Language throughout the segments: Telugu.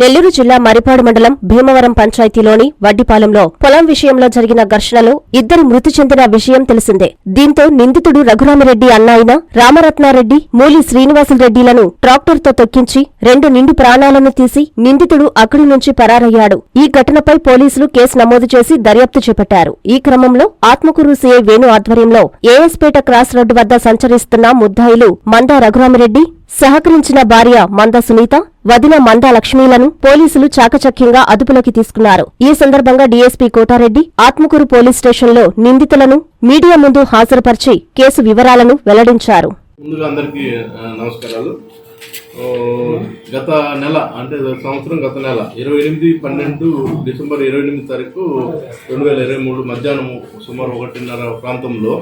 నెల్లూరు జిల్లా మరిపాడు మండలం భీమవరం పంచాయతీలోని వడ్డిపాలెంలో పొలం విషయంలో జరిగిన ఘర్షణలో ఇద్దరు మృతి చెందిన విషయం తెలిసిందే. దీంతో నిందితుడు రఘురామిరెడ్డి అన్నాయిన రామరత్నారెడ్డి మూలి శ్రీనివాసులరెడ్డిలను ట్రాక్టర్తో తొక్కించి రెండు నిండు ప్రాణాలను తీసి నిందితుడు అక్కడి నుంచి పరారయ్యాడు. ఈ ఘటనపై పోలీసులు కేసు నమోదు చేసి దర్యాప్తు చేపట్టారు. ఈ క్రమంలో ఆత్మకూరు సీఐ వేణు ఆధ్వర్యంలో ఏఎస్పేట క్రాస్ రోడ్డు వద్ద సంచరిస్తున్న ముద్దాయిలు మందా రఘురామిరెడ్డి సహకరించిన భార్య మంద సునీత వదిన మంద లక్ష్మీలను పోలీసులు చాకచక్యంగా అదుపులోకి తీసుకున్నారు. ఈ సందర్భంగా డీఎస్పీ కోటారెడ్డి ఆత్మకూరు పోలీస్ స్టేషన్లో నిందితులను మీడియా ముందు హాజరుపరిచి కేసు వివరాలను వెల్లడించారు. ముందుగా అందరికీ నమస్కారాలు. గత నెల అంటే సంవత్సరం గత నెల ఇరవై ఎనిమిది పన్నెండు డిసెంబర్ ఇరవై ఎనిమిది తారీఖు రెండు వేల ఇరవై మూడు మధ్యాహ్నం సుమారు ఒకటిన్నర ప్రాంతంలో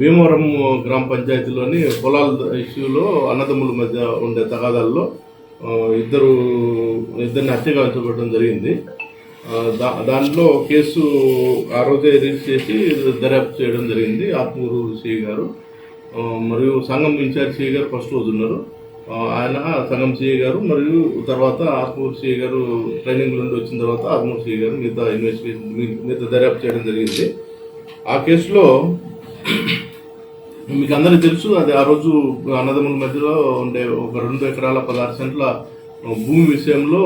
భీమవరం గ్రామ పంచాయతీలోని పొలాల ఇష్యూలో అన్నదమ్ముల మధ్య ఉండే తగాదాల్లో ఇద్దరు ఇద్దరిని హత్యగాల్చబడడం జరిగింది. దా దాంట్లో కేసు ఆ రోజే రిజిస్టర్ చేసి దర్యాప్తు చేయడం జరిగింది. ఆత్మూరు సిఐ గారు మరియు సంఘం ఇన్ఛార్జ్ సిఐ గారు ఫస్ట్ రోజు ఉన్నారు ఆయన సంఘం సిఐ గారు మరియు తర్వాత ఆత్మూరు సిఐ గారు ట్రైనింగ్ నుండి వచ్చిన తర్వాత ఆత్మూరు సిఐ గారు మిగతా ఇన్వెస్టిగేషన్ మిగతా దర్యాప్తు చేయడం జరిగింది. ఆ కేసులో మీకు అందరికీ తెలుసు అది ఆ రోజు అన్నదమ్ముల మధ్యలో ఉండే ఒక రెండు ఎకరాల పదహారు సెంట్ల భూమి విషయంలో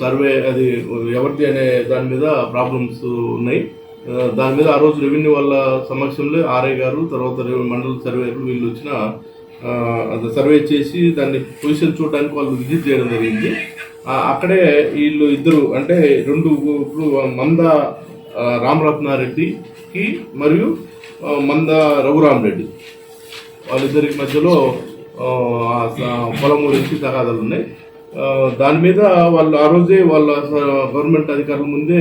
సర్వే అది ఎవరిది అనే దాని మీద ప్రాబ్లమ్స్ ఉన్నాయి. దాని మీద ఆ రోజు రెవెన్యూ వాళ్ళ సమక్షంలో ఆర్ఐ గారు తర్వాత మండల సర్వేలు వీళ్ళు వచ్చిన సర్వే చేసి దాన్ని పొజిషన్ చూడడానికి వాళ్ళు విజిట్ చేయడం జరిగింది. అక్కడే వీళ్ళు ఇద్దరు అంటే రెండు ఇప్పుడు మంద రామరత్నారెడ్డికి మరియు మంద రఘురామరెడ్డి. వాళ్ళిద్దరికి మధ్యలో పొలం గురించి తగాదాలు ఉన్నాయి. దాని మీద వాళ్ళు ఆ రోజే వాళ్ళ గవర్నమెంట్ అధికారుల ముందే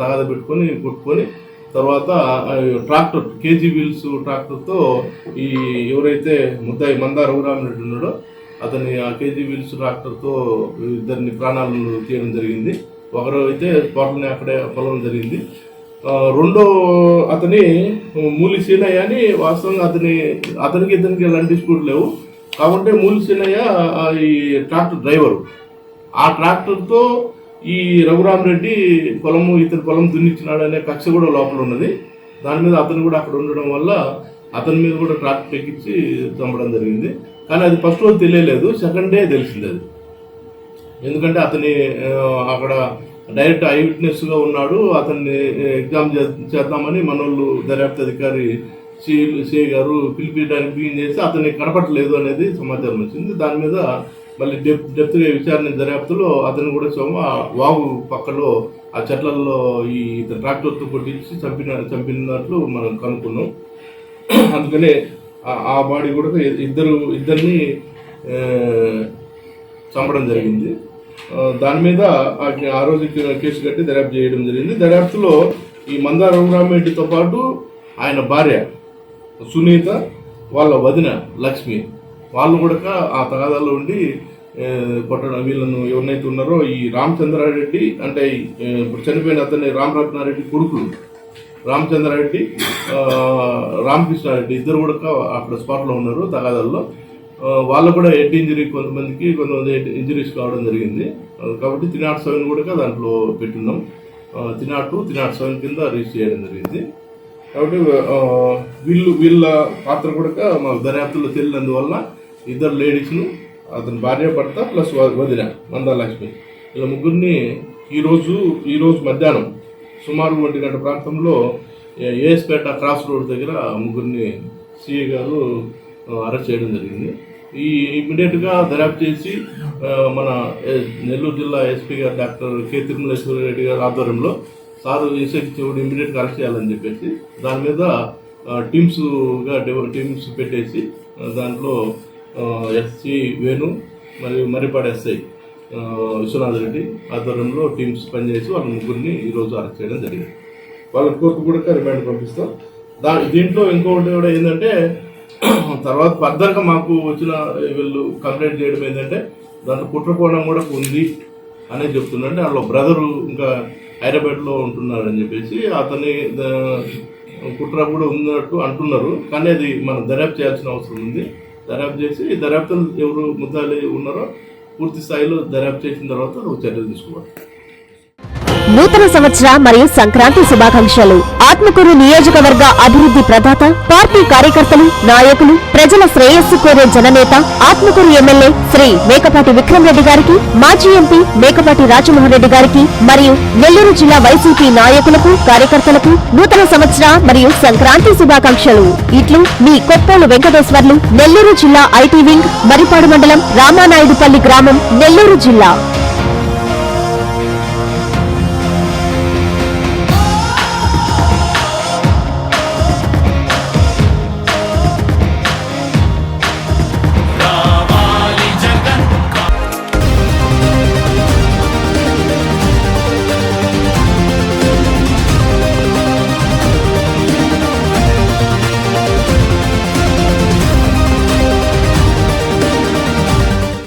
తగాద పెట్టుకొని కొట్టుకొని తర్వాత ట్రాక్టర్ కేజీ వీల్స్ ట్రాక్టర్తో ఈ ఎవరైతే ముద్దాయి మందా రఘురామరెడ్డి ఉన్నాడో అతని ఆ కేజీ వీల్స్ ట్రాక్టర్తో ఇద్దరిని ప్రాణాలను తీయడం జరిగింది. ఒకరు అయితే పొలం అక్కడే పొలం జరిగింది. రెండో అతని మూలి సీనయ్య అని వాస్తవంగా అతని అతనికి ఇతనికి ఎలాంటి డిస్ప్యూట్ లేవు. కాబట్టి మూలి సీనయ్య ఈ ట్రాక్టర్ డ్రైవరు. ఆ ట్రాక్టర్తో ఈ రఘురామ్ రెడ్డి పొలము ఇతని పొలం దున్నిచ్చినాడు అనే కక్ష కూడా లోపల ఉన్నది. దాని మీద అతను కూడా అక్కడ ఉండడం వల్ల అతని మీద కూడా ట్రాక్టర్ ఎక్కించి చంపడం జరిగింది. కానీ అది ఫస్ట్ రోజు తెలియలేదు సెకండ్ డే తెలిసింది అది. ఎందుకంటే అతని అక్కడ డైరెక్ట్ ఐ విట్నెస్గా ఉన్నాడు అతన్ని ఎగ్జామ్ చే- చేద్దామని మనోళ్ళు దర్యాప్తు అధికారి సి సిఐ గారు పిలిపించడానికి బిగిన్ చేసి అతన్ని కనపట్టలేదు అనేది సమాచారం వచ్చింది. దాని మీద మళ్ళీ డెప్ డెప్త్ విచారణ దర్యాప్తులో అతను కూడా సోమ వాగు పక్కలో ఆ చెట్లలో ఈ ట్రాక్టర్తో కొట్టించి చంపిన చంపినట్లు మనం కనుక్కున్నాం. అందుకనే ఆ- బాడీ కూడా ఇద్దరు ఇద్దరిని చంపడం జరిగింది. దాని మీద ఆ- ఆ రోజు కేసు కట్టి దర్యాప్తు చేయడం జరిగింది. దర్యాప్తులో ఈ మందార రఘురామరెడ్డితో పాటు ఆయన భార్య సునీత వాళ్ళ వదిన లక్ష్మి వాళ్ళు కూడా ఆ తగాదాలో ఉండి కొట్టడం. వీళ్ళను ఎవరినైతే ఉన్నారో ఈ రామచంద్రారెడ్డి అంటే ఇప్పుడు చనిపోయిన అతని రామరత్నారెడ్డి కొడుకులు. రామచంద్రారెడ్డి రామకృష్ణారెడ్డి ఇద్దరు కూడా అక్కడ స్పాట్లో ఉన్నారు తగాదాల్లో. వాళ్ళు కూడా హెడ్ ఇంజరీ కొంతమందికి కొంతమంది హెడ్ ఇంజరీస్ కావడం జరిగింది. కాబట్టి త్రీ నాట్ సెవెన్ కూడా దాంట్లో పెట్టున్నాం. Three nought two three nought seven కింద రిజిస్టర్ చేయడం జరిగింది. కాబట్టి వీళ్ళు వీళ్ళ పాత్ర కూడా మా దర్యాప్తులో తెలియనందువల్ల ఇద్దరు లేడీస్ను అతని భార్య భర్త ప్లస్ వదిన మందాలక్ష్మి. ఇలా ముగ్గురిని ఈరోజు ఈరోజు మధ్యాహ్నం సుమారు ఒంటి గంట ప్రాంతంలో ఏ- ఏఎస్పేట క్రాస్ రోడ్ దగ్గర ముగ్గురిని సిఐ గారు అరెస్ట్ చేయడం జరిగింది. ఈ ఇమీడియట్గా దర్యాప్తు చేసి మన నెల్లూరు జిల్లా ఎస్పీ గారు డాక్టర్ కె తిరుమలేశ్వర రెడ్డి గారి ఆధ్వర్యంలో సారు ఇన్స్ట్రక్ట్ చేయడం ఇమీడియట్గా అరెస్ట్ చేయాలని చెప్పేసి దాని మీద టీమ్స్గా టీమ్స్ పెట్టేసి దాంట్లో ఎస్సీ వేణు మరియు మరిపాడు ఎస్ఐ విశ్వనాథ్ రెడ్డి ఆధ్వర్యంలో టీమ్స్ పనిచేసి వాళ్ళ ముగ్గురిని ఈరోజు అరెస్ట్ చేయడం జరిగింది. వాళ్ళ కోర్టు కూడా రిమాండ్ పంపిస్తాం. దా దీంట్లో ఇంకొకటి కూడా ఏంటంటే తర్వాత ఫర్దర్గా మాకు వచ్చిన వీళ్ళు కంప్లైంట్ చేయడం ఏంటంటే దాంట్లో కుట్రకోణం కూడా ఉంది అనేది చెప్తున్నారు అంటే వాళ్ళ బ్రదరు ఇంకా హైదరాబాద్లో ఉంటున్నారని చెప్పేసి అతని కుట్ర కూడా ఉన్నట్టు అంటున్నారు. కానీ అది మనం దర్యాప్తు చేయాల్సిన అవసరం ఉంది. దర్యాప్తు చేసి దర్యాప్తులు ఎవరు ముద్దాలు ఉన్నారో పూర్తి స్థాయిలో దర్యాప్తు చేసిన తర్వాత చర్యలు తీసుకోవాలి. నూతన సంవత్సర మరియు సంక్రాంతి శుభాకాంక్షలు. ఆత్మకూరు నియోజకవర్గ అభివృద్ధి ప్రదాత పార్టీ కార్యకర్తలు నాయకులు ప్రజల శ్రేయస్సు కోరే జననేత ఆత్మకూరు ఎమ్మెల్యే శ్రీ మేకపాటి విక్రమ్ రెడ్డి గారికి మాజీ ఎంపీ మేకపాటి రాజమోహన్ రెడ్డి గారికి మరియు నెల్లూరు జిల్లా వైసీపీ నాయకులకు కార్యకర్తలకు నూతన సంవత్సర మరియు సంక్రాంతి శుభాకాంక్షలు. ఇట్లు మీ కొప్పోలు వెంకటేశ్వర్లు నెల్లూరు జిల్లా ఐటీ వింగ్ మరిపాడు మండలం రామానాయుడుపల్లి గ్రామం నెల్లూరు జిల్లా.